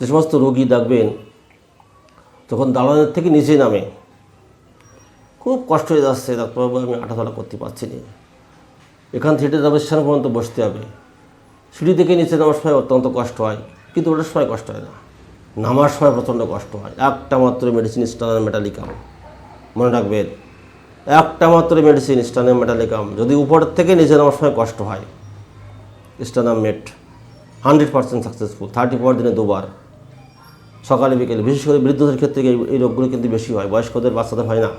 যে সমস্ত রোগী দেখবেন, তখন দালানের থেকে নিচে নামে। খুব কষ্ট হয়ে যাচ্ছে, ডাক্তারবাবু, আমি হাঁটাচলা করতে পারছি না। এখান থেকে যাবে পর্যন্ত বসতে হবে। সিঁড়ি থেকে নিচে নামার সময় অত্যন্ত কষ্ট হয়, কিন্তু ওটার সময় কষ্ট হয় না। নামার সময় প্রচণ্ড কষ্ট হয়। একটা মাত্র মেডিসিন স্টানের মেটালিকাম মনে রাখবেন, একটা মাত্র মেডিসিন স্টানের মেটালিকাম যদি উপর থেকে নিচে নামার সময় কষ্ট হয় স্টানাম মেট হান্ড্রেড পার্সেন্ট সাকসেসফুল থার্টি পর দিনে দুবার। সকালে, বিকেলে। বিশেষ করে বৃদ্ধদের ক্ষেত্রে এই রোগগুলো কিন্তু বেশি হয়। বয়স্কদের, বাচ্চাদের হয় না।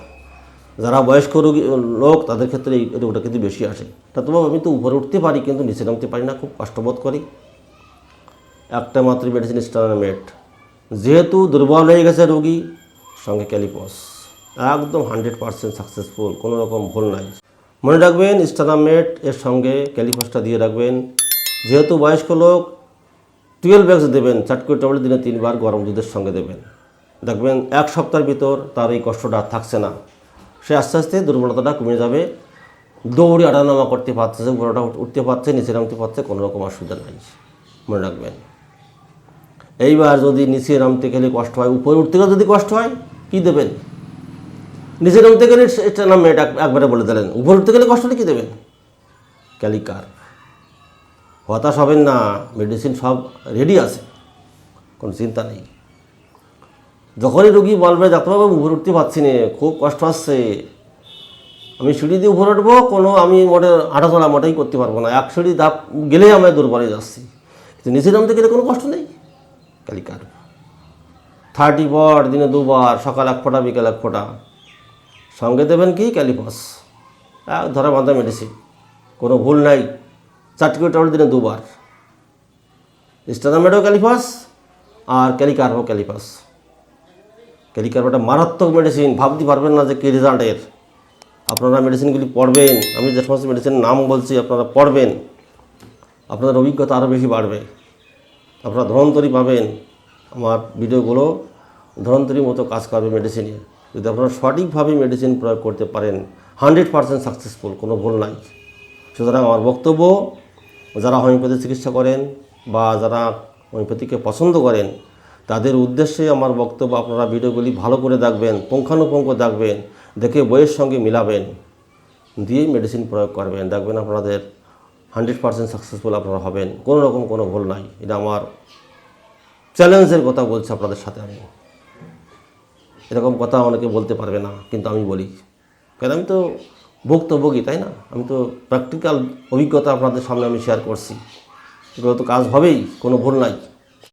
যারা বয়স্ক রোগী, লোক, তাদের ক্ষেত্রে এই রোগটা কিন্তু বেশি আসে। তা তবু আমি তো উপরে উঠতে পারি, কিন্তু নিচে নামতে পারি না। খুব কষ্টবোধ করি। একটা মাত্র মেডিসিন স্টারমেট যেহেতু দুর্বল হয়ে গেছে রোগী, সঙ্গে ক্যালিপস। একদম হান্ড্রেড পার্সেন্ট সাকসেসফুল কোনো রকম ভুল নাই। মনে রাখবেন স্টারামেট এর সঙ্গে ক্যালিপসটা দিয়ে রাখবেন। যেহেতু বয়স্ক লোক টুয়েলভ এক্স দেবেন চার করে ট্যাবলেট দিনে তিনবার গরম দুধের সঙ্গে দেবেন। দেখবেন এক সপ্তাহের ভিতর তার এই কষ্টটা থাকছে না। সে আস্তে আস্তে দুর্বলতাটা কমে যাবে। দৌড়ে আটানামা করতে পারছে উপরটা উঠতে পারছে, নিচে নামতে পারছে, কোনো রকম অসুবিধা নাই। মনে রাখবেন। এইবার যদি নিচে নামতে গেলে কষ্ট হয়, উপরে উঠতে গেলে যদি কষ্ট হয়, কী দেবেন? নিচে নামতে গেলে এটা নামে এটা একবারে বলে দিলেন। উপরে উঠতে গেলে কষ্টটা কী দেবেন? ক্যালিকার। হতাশ হবেন না মেডিসিন সব রেডি আছে, কোনো চিন্তা নেই। যখনই রুগী বলবে ডাক্তারবাবু উপরে উঠতে পারছি না, খুব কষ্ট আসছে আমি সিঁড়ি দিয়ে উপরে উঠবো, কোনো আমি মোটে হাঁটাচলা মোটেই করতে পারব না। এক সিঁড়ি ধাপ গেলেই আমি দুর্বলে যাচ্ছি। কিন্তু নিচে নামতে গেলে কোনো কষ্ট নেই। ক্যালিকার থার্টি পর দিনে দুবার, সকাল এক ফোঁটা, বিকেল এক ফোঁটা। সঙ্গে দেবেন কি? ক্যালিপাস। এক ধরা বাঁধা মেডিসিন কোনো ভুল নাই। চারটি করে ট্যাবলেট দিনে দুবার। স্টানামেডো ক্যালিপাস আর ক্যালিকার্বো ক্যালিপাস ক্যালিকার্বোটা মারাত্মক মেডিসিন ভাবতে পারবেন না যে কী রেজাল্ট এর। আপনারা মেডিসিনগুলি পড়বেন, আমি যে সমস্ত মেডিসিনের নাম বলছি, আপনারা পড়বেন। আপনাদের অভিজ্ঞতা আরও বেশি বাড়বে। আপনারা ধরন্তরি পাবেন। আমার ভিডিওগুলো ধরন্তরির মতো কাজ করবে মেডিসিনে যদি আপনারা সঠিকভাবে মেডিসিন প্রয়োগ করতে পারেন হান্ড্রেড পার্সেন্ট সাকসেসফুল কোনো ভুল নাই। সুতরাং আমার বক্তব্য যারা হোমিওপ্যাথি চিকিৎসা করেন বা যারা হোমিওপ্যাথিকে পছন্দ করেন, তাদের উদ্দেশ্যে আমার বক্তব্য আপনারা ভিডিওগুলি ভালো করে দেখবেন, পুঙ্খানুপুঙ্খ দেখবেন, দেখে বইয়ের সঙ্গে মিলাবেন, দিয়েই মেডিসিন প্রয়োগ করবেন। দেখবেন আপনাদের হান্ড্রেড পার্সেন্ট সাকসেসফুল আপনারা হবেন। কোনো রকম কোনো ভুল নাই। এটা আমার চ্যালেঞ্জের কথা বলছি আপনাদের সাথে আমি। এরকম কথা অনেকে বলতে পারবে না, কিন্তু আমি বলি। কেন? আমি তো ভুক্তভোগী, তাই না? আমি তো প্র্যাকটিক্যাল অভিজ্ঞতা আপনাদের সামনে আমি শেয়ার করছি। এগুলো তো কাজ হবেই, কোনো ভুল নাই।